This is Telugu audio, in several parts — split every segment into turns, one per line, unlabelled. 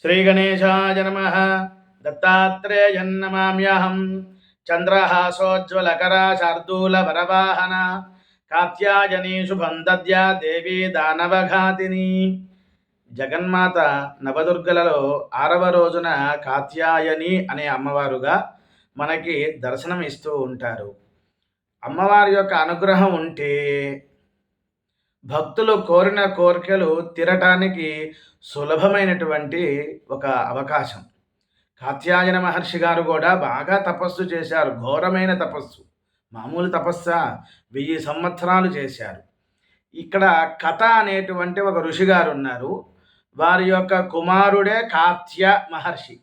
శ్రీగణేశాయ నమ. దత్తాత్రేయన్నమామ్యహం చంద్రహాసోజ్వలకరా శార్దూలవరవాహన కాత్యాయనీ శుభం దద్యా దేవీ దానవఘాతిని. జగన్మాత నవదుర్గలలో ఆరవ రోజున కాత్యాయని అనే అమ్మవారుగా మనకి దర్శనం ఇస్తూ ఉంటారు. అమ్మవారి యొక్క అనుగ్రహం ఉంటే భక్తులు కోరిన కోరికలు తీరటానికి సులభమైనటువంటి ఒక అవకాశం. కాత్యాయన మహర్షి గారు కూడా బాగా తపస్సు చేశారు. ఘోరమైన తపస్సు. మామూలు తపస్స? వెయ్యి సంవత్సరాలు చేశారు. ఇక్కడ కథ అనేటువంటి ఒక ఋషి గారు ఉన్నారు. వారి యొక్క కుమారుడే కాత్య మహర్షి.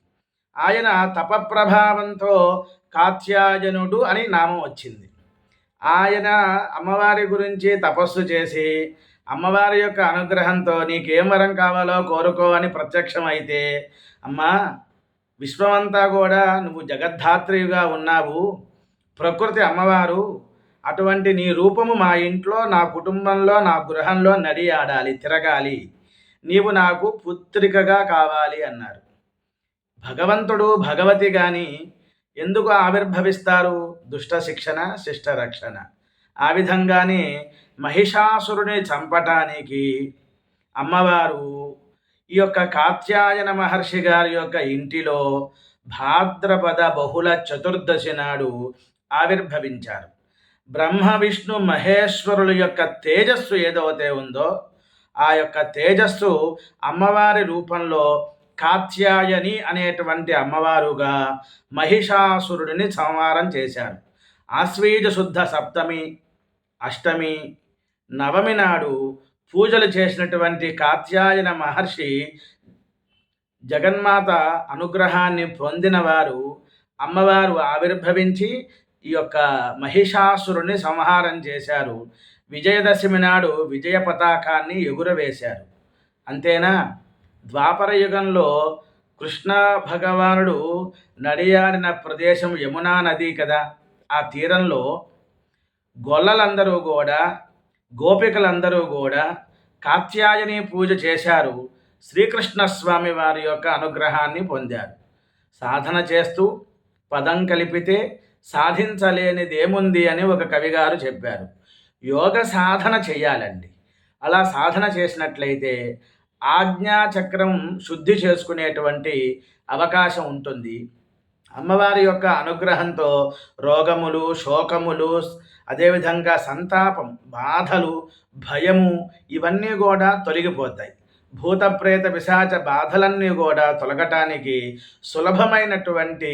ఆయన తపప్రభావంతో కాత్యాయనుడు అని నామం వచ్చింది. ఆయన అమ్మవారి గురించి తపస్సు చేసి అమ్మవారి యొక్క అనుగ్రహంతో నీకేం వరం కావాలో కోరుకో అని ప్రత్యక్షం అయితే అమ్మా విశ్వమంతా కూడా నువ్వు జగద్ధాత్రిగా ఉన్నావు. ప్రకృతి అమ్మవారు అటువంటి నీ రూపము మా ఇంట్లో నా కుటుంబంలో నా గృహంలో నడియాడాలి తిరగాలి. నీవు నాకు పుత్రికగా కావాలి అన్నారు. భగవంతుడు భగవతి కానీ ఎందుకు ఆవిర్భవిస్తారు? దుష్ట శిక్షణ శిష్ట రక్షణ. ఆ విధంగానే మహిషాసురుని చంపటానికి అమ్మవారు ఈ యొక్క కాత్యాయన మహర్షి గారి యొక్క ఇంటిలో భాద్రపద బహుళ చతుర్దశి నాడు ఆవిర్భవించారు. బ్రహ్మ విష్ణు మహేశ్వరుల యొక్క తేజస్సు ఏదైతే ఉందో ఆ యొక్క తేజస్సు అమ్మవారి రూపంలో కాత్యాయని అనేటువంటి అమ్మవారుగా మహిషాసురుడిని సంహారం చేశారు. ఆశ్వీజ శుద్ధ సప్తమి అష్టమి నవమి నాడు పూజలు చేసినటువంటి కాత్యాయన మహర్షి జగన్మాత అనుగ్రహాన్ని పొందినవారు అమ్మవారు ఆవిర్భవించి ఈ యొక్క మహిషాసురుని సంహారం చేశారు. విజయదశమి నాడు విజయ పతాకాన్ని ఎగురవేశారు. అంతేనా? ద్వాపర యుగంలో కృష్ణ భగవానుడు నడియాడిన ప్రదేశం యమునా నది కదా. ఆ తీరంలో గొల్లలందరూ కూడా గోపికలందరూ కూడా కాత్యాయని పూజ చేశారు. శ్రీకృష్ణస్వామి వారి యొక్క అనుగ్రహాన్ని పొందారు. సాధన చేస్తూ పదం కలిపితే సాధించలేనిదేముంది అని ఒక కవిగారు చెప్పారు. యోగ సాధన చేయాలండి. అలా సాధన చేసినట్లయితే ఆజ్ఞాచక్రం శుద్ధి చేసుకునేటువంటి అవకాశం ఉంటుంది. అమ్మవారి యొక్క అనుగ్రహంతో రోగములు శోకములు అదేవిధంగా సంతాపం బాధలు భయము ఇవన్నీ కూడా తొలగిపోతాయి. భూత ప్రేత విశాచ బాధలన్నీ కూడా తొలగటానికి సులభమైనటువంటి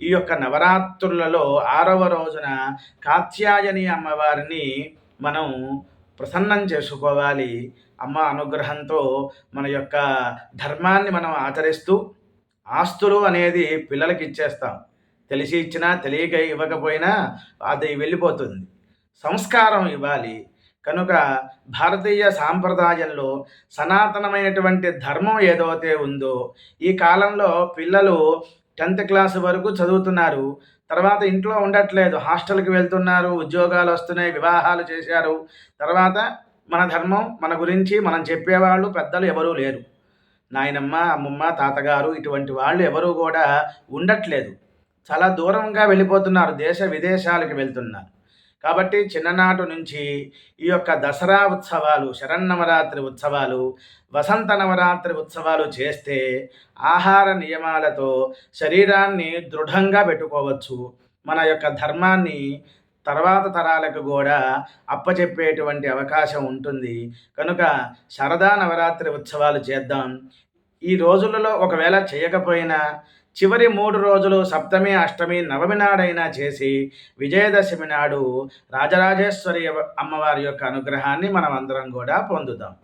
ఈ యొక్క నవరాత్రులలో ఆరవ రోజున కాత్యాయని అమ్మవారిని మనం ప్రసన్నం చేసుకోవాలి. అమ్మ అనుగ్రహంతో మన యొక్క ధర్మాన్ని మనం ఆచరిస్తూ ఆస్తులు అనేది పిల్లలకి ఇచ్చేస్తాం. తెలిసి ఇచ్చినా తెలియక ఇవ్వకపోయినా అది వెళ్ళిపోతుంది. సంస్కారం ఇవ్వాలి. కనుక భారతీయ సాంప్రదాయంలో సనాతనమైనటువంటి ధర్మం ఏదైతే ఉందో ఈ కాలంలో పిల్లలు టెన్త్ క్లాస్ వరకు చదువుతున్నారు. తర్వాత ఇంట్లో ఉండట్లేదు. హాస్టల్కి వెళ్తున్నారు. ఉద్యోగాలు వస్తున్నాయి. వివాహాలు చేశారు. తర్వాత మన ధర్మం మన గురించి మనం చెప్పేవాళ్ళు పెద్దలు ఎవరూ లేరు. నాయనమ్మ అమ్మమ్మ తాతగారు ఇటువంటి వాళ్ళు ఎవరూ కూడా ఉండట్లేదు. చాలా దూరంగా వెళ్ళిపోతున్నారు దేశ విదేశాలకు వెళ్తున్నారు. కాబట్టి చిన్ననాటి నుంచి ఈ యొక్క దసరా ఉత్సవాలు శరన్నవరాత్రి ఉత్సవాలు వసంత నవరాత్రి ఉత్సవాలు చేస్తే ఆహార నియమాలతో శరీరాన్ని దృఢంగా పెట్టుకోవచ్చు. మన యొక్క ధర్మాన్ని తర్వాత తరాలకు కూడా అప్పచెప్పేటువంటి అవకాశం ఉంటుంది. కనుక శరదా నవరాత్రి ఉత్సవాలు చేద్దాం. ఈ రోజులలో ఒకవేళ చేయకపోయినా చివరి మూడు రోజులు సప్తమి అష్టమి నవమి నాడైనా చేసి విజయదశమి నాడు రాజరాజేశ్వరి అమ్మవారి యొక్క అనుగ్రహాన్ని మనం అందరం కూడా పొందుదాం.